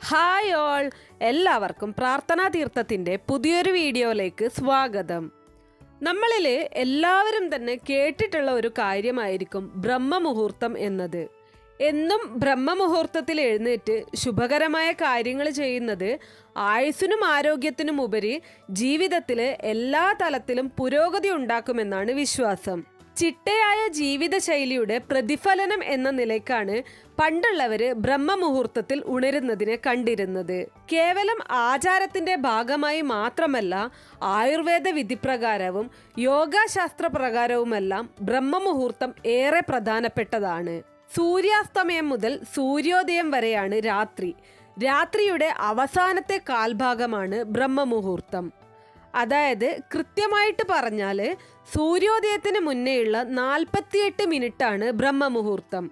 Hi all. എല്ലാവർക്കും പ്രാർത്ഥനാ തീർത്ഥത്തിന്റെ പുതിയൊരു വീഡിയോയിലേക്ക് സ്വാഗതം. നമ്മളിൽ എല്ലാവരും തന്നെ കേട്ടിട്ടുള്ള ഒരു കാര്യമായിരിക്കും ബ്രഹ്മമുഹൂർത്തം എന്നത്. എന്നും ബ്രഹ്മമുഹൂർത്തത്തിൽ എഴുന്നേറ്റ് ശുഭകരമായ കാര്യങ്ങൾ ചെയ്യുന്നത് ആയുസ്സിനും ആരോഗ്യത്തിനും ഉപരി ജീവിതത്തിൽ എല്ലാ തലത്തിലും പുരോഗതി ഉണ്ടാക്കുമെന്നാണ് വിശ്വാസം. ചിട്ടയായ ജീവിതശൈലിയുടെ പ്രതിഫലനം എന്ന നിലയ്ക്കാണ് പണ്ടുള്ളവർ ബ്രഹ്മമുഹൂർത്തത്തിൽ ഉണരുന്നതിനെ കണ്ടിരുന്നത്. കേവലം ആചാരത്തിന്റെ ഭാഗമായി മാത്രമല്ല ആയുർവേദ വിധിപ്രകാരവും യോഗാശാസ്ത്ര പ്രകാരവുമെല്ലാം ബ്രഹ്മമുഹൂർത്തം ഏറെ പ്രധാനപ്പെട്ടതാണ്. സൂര്യാസ്തമയം മുതൽ സൂര്യോദയം വരെയാണ് രാത്രി. രാത്രിയുടെ അവസാനത്തെ കാൽഭാഗമാണ് ബ്രഹ്മമുഹൂർത്തം. അതായത് കൃത്യമായിട്ട് പറഞ്ഞാൽ സൂര്യോദയത്തിന് മുന്നേയുള്ള നാൽപ്പത്തിയെട്ട് മിനിറ്റാണ് ബ്രഹ്മമുഹൂർത്തം.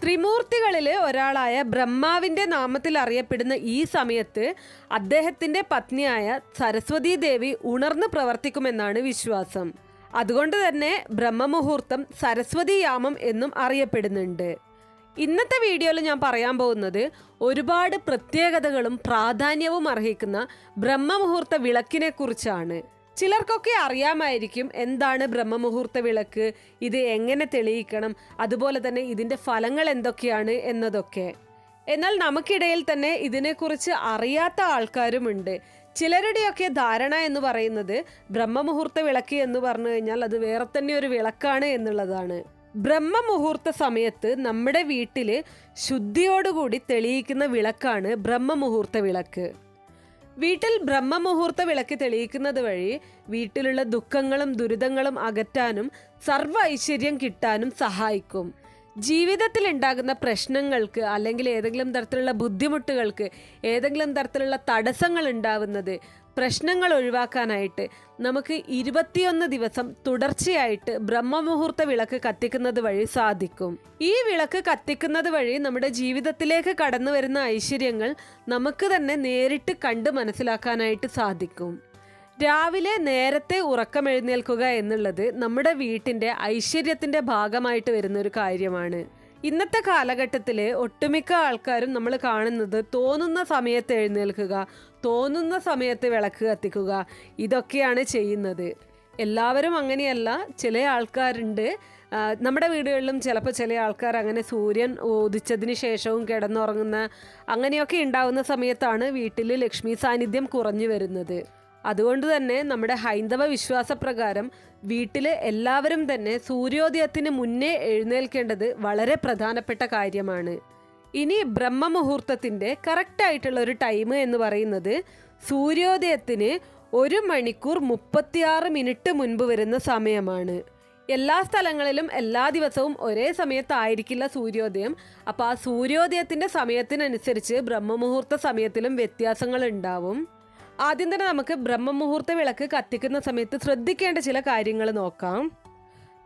ത്രിമൂർത്തികളിൽ ഒരാളായ ബ്രഹ്മാവിന്റെ നാമത്തിൽ അറിയപ്പെടുന്ന ഈ സമയത്ത് അദ്ദേഹത്തിന്റെ പത്നിയായ സരസ്വതീ ദേവി ഉണർന്ന് പ്രവർത്തിക്കുമെന്നാണ് വിശ്വാസം. അതുകൊണ്ട് തന്നെ ബ്രഹ്മമുഹൂർത്തം സരസ്വതി യാമം എന്നും അറിയപ്പെടുന്നുണ്ട്. ഇന്നത്തെ വീഡിയോയിൽ ഞാൻ പറയാൻ പോകുന്നത് ഒരുപാട് പ്രത്യേകതകളും പ്രാധാന്യവും അർഹിക്കുന്ന ബ്രഹ്മമുഹൂർത്ത വിളക്കിനെ കുറിച്ചാണ്. ചിലർക്കൊക്കെ അറിയാമായിരിക്കും എന്താണ് ബ്രഹ്മമുഹൂർത്ത വിളക്ക് ഇത് എങ്ങനെ തെളിയിക്കണം അതുപോലെ തന്നെ ഇതിന്റെ ഫലങ്ങൾ എന്തൊക്കെയാണ് എന്നതൊക്കെ. എന്നാൽ നമുക്കിടയിൽ തന്നെ ഇതിനെക്കുറിച്ച് അറിയാത്ത ആൾക്കാരുമുണ്ട്. ചിലരുടെയൊക്കെ ധാരണ എന്ന് പറയുന്നത് ബ്രഹ്മമുഹൂർത്ത വിളക്ക് എന്ന് പറഞ്ഞു കഴിഞ്ഞാൽ അത് വേറെ തന്നെ ഒരു വിളക്കാണ് എന്നുള്ളതാണ്. ബ്രഹ്മമുഹൂർത്ത സമയത്ത് നമ്മുടെ വീട്ടിൽ ശുദ്ധിയോടുകൂടി തെളിയിക്കുന്ന വിളക്കാണ് ബ്രഹ്മമുഹൂർത്ത വിളക്ക്. വീട്ടിൽ ബ്രഹ്മമുഹൂർത്ത വിളക്ക് തെളിയിക്കുന്നത് വഴി വീട്ടിലുള്ള ദുഃഖങ്ങളും ദുരിതങ്ങളും അകറ്റാനും സർവ ഐശ്വര്യം കിട്ടാനും സഹായിക്കും. ജീവിതത്തിൽ ഉണ്ടാകുന്ന പ്രശ്നങ്ങൾക്ക് അല്ലെങ്കിൽ ഏതെങ്കിലും തരത്തിലുള്ള ബുദ്ധിമുട്ടുകൾക്ക് ഏതെങ്കിലും തരത്തിലുള്ള തടസ്സങ്ങൾ ഉണ്ടാവുന്നത് പ്രശ്നങ്ങൾ ഒഴിവാക്കാനായിട്ട് നമുക്ക് ഇരുപത്തിയൊന്ന് ദിവസം തുടർച്ചയായിട്ട് ബ്രഹ്മമുഹൂർത്ത വിളക്ക് കത്തിക്കുന്നത് വഴി സാധിക്കും. ഈ വിളക്ക് കത്തിക്കുന്നത് വഴി നമ്മുടെ ജീവിതത്തിലേക്ക് കടന്നു വരുന്ന ഐശ്വര്യങ്ങൾ നമുക്ക് തന്നെ നേരിട്ട് കണ്ട് മനസ്സിലാക്കാനായിട്ട് സാധിക്കും. രാവിലെ നേരത്തെ ഉറക്കമെഴുന്നേൽക്കുക എന്നുള്ളത് നമ്മുടെ വീട്ടിന്റെ ഐശ്വര്യത്തിന്റെ ഭാഗമായിട്ട് വരുന്നൊരു കാര്യമാണ്. ഇന്നത്തെ കാലഘട്ടത്തിൽ ഒട്ടുമിക്ക ആൾക്കാരും നമ്മൾ കാണുന്നത് തോന്നുന്ന സമയത്ത് എഴുന്നേൽക്കുക തോന്നുന്ന സമയത്ത് വിളക്ക് കത്തിക്കുക. ഇതൊക്കെയാണ് ചെയ്യുന്നത്. എല്ലാവരും അങ്ങനെയല്ല. ചില ആൾക്കാരുണ്ട്. നമ്മുടെ വീടുകളിലും ചിലപ്പോൾ ചില ആൾക്കാർ അങ്ങനെ സൂര്യൻ ഉദിച്ചതിന് ശേഷവും കിടന്നുറങ്ങുന്ന അങ്ങനെയൊക്കെ ഉണ്ടാവുന്ന സമയത്താണ് വീട്ടിൽ ലക്ഷ്മി സാന്നിധ്യം കുറഞ്ഞു വരുന്നത്. അതുകൊണ്ട് തന്നെ നമ്മുടെ ഹൈന്ദവ വിശ്വാസപ്രകാരം വീട്ടിൽ എല്ലാവരും തന്നെ സൂര്യോദയത്തിന് മുന്നേ എഴുന്നേൽക്കേണ്ടത് വളരെ പ്രധാനപ്പെട്ട കാര്യമാണ്. ഇനി ബ്രഹ്മമുഹൂർത്തത്തിന്റെ കറക്റ്റായിട്ടുള്ള ഒരു ടൈം എന്ന് പറയുന്നത് സൂര്യോദയത്തിന് ഒരു മണിക്കൂർ മുപ്പത്തിയാറ് മിനിറ്റ് മുൻപ് വരുന്ന സമയമാണ്. എല്ലാ സ്ഥലങ്ങളിലും എല്ലാ ദിവസവും ഒരേ സമയത്തായിരിക്കില്ല സൂര്യോദയം. അപ്പോൾ ആ സൂര്യോദയത്തിന്റെ സമയത്തിനനുസരിച്ച് ബ്രഹ്മമുഹൂർത്ത സമയത്തിലും വ്യത്യാസങ്ങൾ ഉണ്ടാവും. ആദ്യം തന്നെ നമുക്ക് ബ്രഹ്മമുഹൂർത്ത വിളക്ക് കത്തിക്കുന്ന സമയത്ത് ശ്രദ്ധിക്കേണ്ട ചില കാര്യങ്ങൾ നോക്കാം.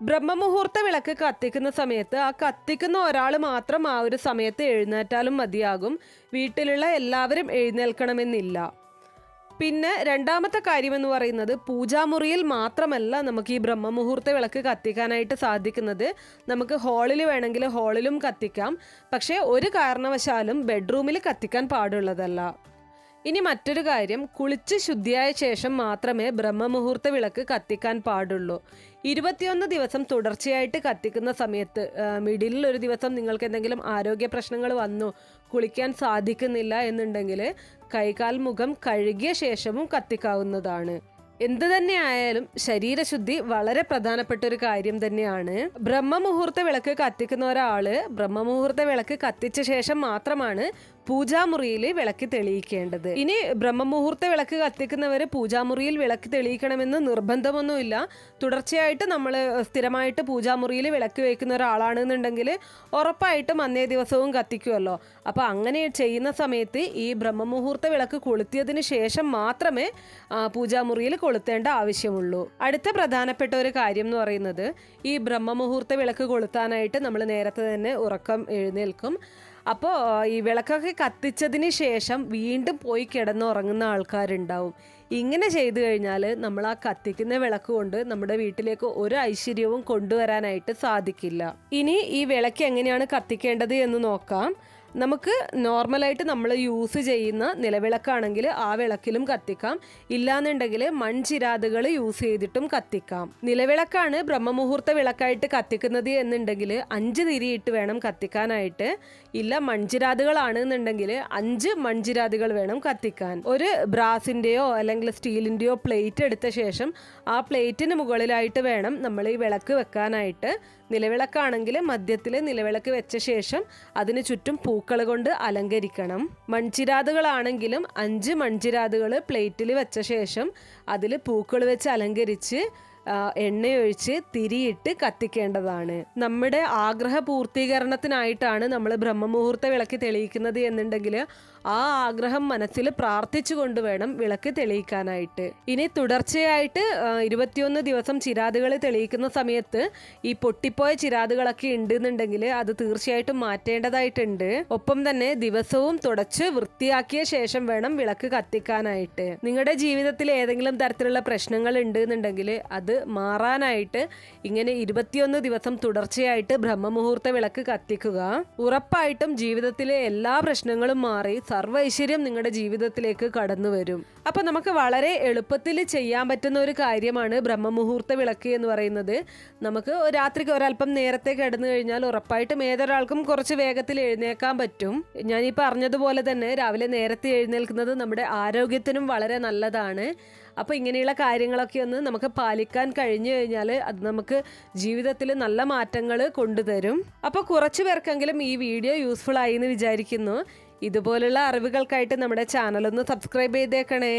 ബ്രഹ്മമുഹൂർത്ത വിളക്ക് കത്തിക്കുന്ന സമയത്ത് ആ കത്തിക്കുന്ന ഒരാൾ മാത്രം ആ ഒരു സമയത്ത് എഴുന്നേറ്റാലും മതിയാകും. വീട്ടിലുള്ള എല്ലാവരും എഴുന്നേൽക്കണമെന്നില്ല. പിന്നെ രണ്ടാമത്തെ കാര്യമെന്ന് പറയുന്നത് പൂജാമുറിയിൽ മാത്രമല്ല നമുക്ക് ഈ ബ്രഹ്മമുഹൂർത്ത വിളക്ക് കത്തിക്കാനായിട്ട് സാധിക്കുന്നത്. നമുക്ക് ഹാളിൽ വേണമെങ്കിൽ ഹാളിലും കത്തിക്കാം. പക്ഷേ ഒരു കാരണവശാലും ബെഡ്റൂമിൽ കത്തിക്കാൻ പാടുള്ളതല്ല. ഇനി മറ്റൊരു കാര്യം കുളിച്ച് ശുദ്ധിയായ ശേഷം മാത്രമേ ബ്രഹ്മമുഹൂർത്ത വിളക്ക് കത്തിക്കാൻ പാടുള്ളൂ. ഇരുപത്തിയൊന്ന് ദിവസം തുടർച്ചയായിട്ട് കത്തിക്കുന്ന സമയത്ത് മിഡിലിൽ ഒരു ദിവസം നിങ്ങൾക്ക് എന്തെങ്കിലും ആരോഗ്യ പ്രശ്നങ്ങൾ വന്നു കുളിക്കാൻ സാധിക്കുന്നില്ല എന്നുണ്ടെങ്കിൽ കൈകാൽ മുഖം കഴുകിയ ശേഷവും കത്തിക്കാവുന്നതാണ്. എന്ത് തന്നെ ആയാലും ശരീരശുദ്ധി വളരെ പ്രധാനപ്പെട്ട ഒരു കാര്യം തന്നെയാണ്. ബ്രഹ്മമുഹൂർത്ത വിളക്ക് കത്തിക്കുന്ന ഒരാൾ ബ്രഹ്മമുഹൂർത്ത വിളക്ക് കത്തിച്ച ശേഷം മാത്രമാണ് പൂജാമുറിയിൽ വിളക്ക് തെളിയിക്കേണ്ടത്. ഇനി ബ്രഹ്മമുഹൂർത്ത വിളക്ക് കത്തിക്കുന്നവർ പൂജാമുറിയിൽ വിളക്ക് തെളിയിക്കണമെന്ന് നിർബന്ധമൊന്നുമില്ല. തുടർച്ചയായിട്ട് നമ്മൾ സ്ഥിരമായിട്ട് പൂജാമുറിയിൽ വിളക്ക് വയ്ക്കുന്ന ഒരാളാണെന്നുണ്ടെങ്കിൽ ഉറപ്പായിട്ടും അന്നേ ദിവസവും കത്തിക്കുമല്ലോ അപ്പോൾ അങ്ങനെ ചെയ്യുന്ന സമയത്ത് ഈ ബ്രഹ്മമുഹൂർത്ത വിളക്ക് കൊളുത്തിയതിന് ശേഷം മാത്രമേ പൂജാമുറിയിൽ കൊളുത്തേണ്ട ആവശ്യമുള്ളൂ. അടുത്ത പ്രധാനപ്പെട്ട ഒരു കാര്യം എന്ന് പറയുന്നത് ഈ ബ്രഹ്മമുഹൂർത്ത വിളക്ക് കൊളുത്താനായിട്ട് നമ്മൾ നേരത്തെ തന്നെ ഉറക്കം എഴുന്നേൽക്കും. അപ്പോൾ ഈ വിളക്കൊക്കെ കത്തിച്ചതിന് ശേഷം വീണ്ടും പോയി കിടന്നുറങ്ങുന്ന ആൾക്കാരുണ്ടാവും. ഇങ്ങനെ ചെയ്തു കഴിഞ്ഞാൽ നമ്മൾ ആ കത്തിക്കുന്ന വിളക്ക് കൊണ്ട് നമ്മുടെ വീട്ടിലേക്ക് ഒരു ഐശ്വര്യവും കൊണ്ടുവരാനായിട്ട് സാധിക്കില്ല. ഇനി ഈ വിളക്ക് എങ്ങനെയാണ് കത്തിക്കേണ്ടത് എന്ന് നോക്കാം. നമുക്ക് നോർമലായിട്ട് നമ്മൾ യൂസ് ചെയ്യുന്ന നിലവിളക്കാണെങ്കിൽ ആ വിളക്കിലും കത്തിക്കാം. ഇല്ലാന്നുണ്ടെങ്കിൽ മൺചിരാതുകൾ യൂസ് ചെയ്തിട്ടും കത്തിക്കാം. നിലവിളക്കാണ് ബ്രഹ്മമുഹൂർത്ത വിളക്കായിട്ട് കത്തിക്കുന്നത് എന്നുണ്ടെങ്കിൽ അഞ്ച് തിരിയിട്ട് വേണം കത്തിക്കാനായിട്ട്. ഇല്ല മൺചിരാതുകളാണ് എന്നുണ്ടെങ്കിൽ അഞ്ച് മൺചിരാതുകൾ വേണം കത്തിക്കാൻ. ഒരു ബ്രാസിന്റെയോ അല്ലെങ്കിൽ സ്റ്റീലിന്റെയോ പ്ലേറ്റ് എടുത്ത ശേഷം ആ പ്ലേറ്റിന് മുകളിലായിട്ട് വേണം നമ്മൾ ഈ വിളക്ക് വെക്കാനായിട്ട്. നിലവിളക്കാണെങ്കിൽ മധ്യത്തിൽ നിലവിളക്ക് വെച്ച ശേഷം അതിന് ചുറ്റും പൂക്കൾ കൊണ്ട് അലങ്കരിക്കണം. മൺചിരാതുകളാണെങ്കിലും അഞ്ച് മൺചിരാതുകൾ പ്ലേറ്റിൽ വെച്ച ശേഷം അതിൽ പൂക്കൾ വെച്ച് അലങ്കരിച്ച് എണ്ണയൊഴിച്ച് തിരിയിട്ട് കത്തിക്കേണ്ടതാണ്. നമ്മുടെ ആഗ്രഹ പൂർത്തീകരണത്തിനായിട്ടാണ് നമ്മൾ ബ്രഹ്മമുഹൂർത്ത വിളക്ക് തെളിയിക്കുന്നത് എന്നുണ്ടെങ്കിൽ ആ ആഗ്രഹം മനസ്സിൽ പ്രാർത്ഥിച്ചുകൊണ്ട് വേണം വിളക്ക് തെളിയിക്കാനായിട്ട്. ഇനി തുടർച്ചയായിട്ട് ഇരുപത്തിയൊന്ന് ദിവസം ചിരാതുകൾ തെളിയിക്കുന്ന സമയത്ത് ഈ പൊട്ടിപ്പോയ ചിരാതുകളൊക്കെ ഉണ്ടെന്നുണ്ടെങ്കിൽ അത് തീർച്ചയായിട്ടും മാറ്റേണ്ടതായിട്ടുണ്ട്. ഒപ്പം തന്നെ ദിവസവും തുടച്ച് വൃത്തിയാക്കിയ ശേഷം വേണം വിളക്ക് കത്തിക്കാനായിട്ട്. നിങ്ങളുടെ ജീവിതത്തിൽ ഏതെങ്കിലും തരത്തിലുള്ള പ്രശ്നങ്ങൾ ഉണ്ടെന്നുണ്ടെങ്കിൽ അത് മാറാനായിട്ട് ഇങ്ങനെ ഇരുപത്തിയൊന്ന് ദിവസം തുടർച്ചയായിട്ട് ബ്രഹ്മമുഹൂർത്ത വിളക്ക് കത്തിക്കുക. ഉറപ്പായിട്ടും ജീവിതത്തിലെ എല്ലാ പ്രശ്നങ്ങളും മാറി സർവ ഐശ്വര്യം നിങ്ങളുടെ ജീവിതത്തിലേക്ക് കടന്നു വരും. അപ്പൊ നമുക്ക് വളരെ എളുപ്പത്തിൽ ചെയ്യാൻ പറ്റുന്ന ഒരു കാര്യമാണ് ബ്രഹ്മമുഹൂർത്ത വിളക്ക് എന്ന് പറയുന്നത്. നമുക്ക് രാത്രിക്ക് ഒരല്പം നേരത്തെ കിടന്നു കഴിഞ്ഞാൽ ഉറപ്പായിട്ടും ഏതൊരാൾക്കും കുറച്ച് വേഗത്തിൽ എഴുന്നേക്കാൻ പറ്റും. ഞാൻ ഈ പറഞ്ഞതുപോലെ തന്നെ രാവിലെ നേരത്തെ എഴുന്നേൽക്കുന്നത് നമ്മുടെ ആരോഗ്യത്തിനും വളരെ നല്ലതാണ്. അപ്പോൾ ഇങ്ങനെയുള്ള കാര്യങ്ങളൊക്കെ ഒന്ന് നമുക്ക് പാലിക്കാൻ കഴിഞ്ഞു കഴിഞ്ഞാൽ അത് നമുക്ക് ജീവിതത്തിൽ നല്ല മാറ്റങ്ങൾ കൊണ്ടുതരും. അപ്പോൾ കുറച്ച് പേർക്കെങ്കിലും ഈ വീഡിയോ യൂസ്ഫുൾ ആയി എന്ന് വിചാരിക്കുന്നു. ഇതുപോലുള്ള അറിവുകൾക്കായിട്ട് നമ്മുടെ ചാനലൊന്ന് സബ്സ്ക്രൈബ് ചെയ്തേക്കണേ.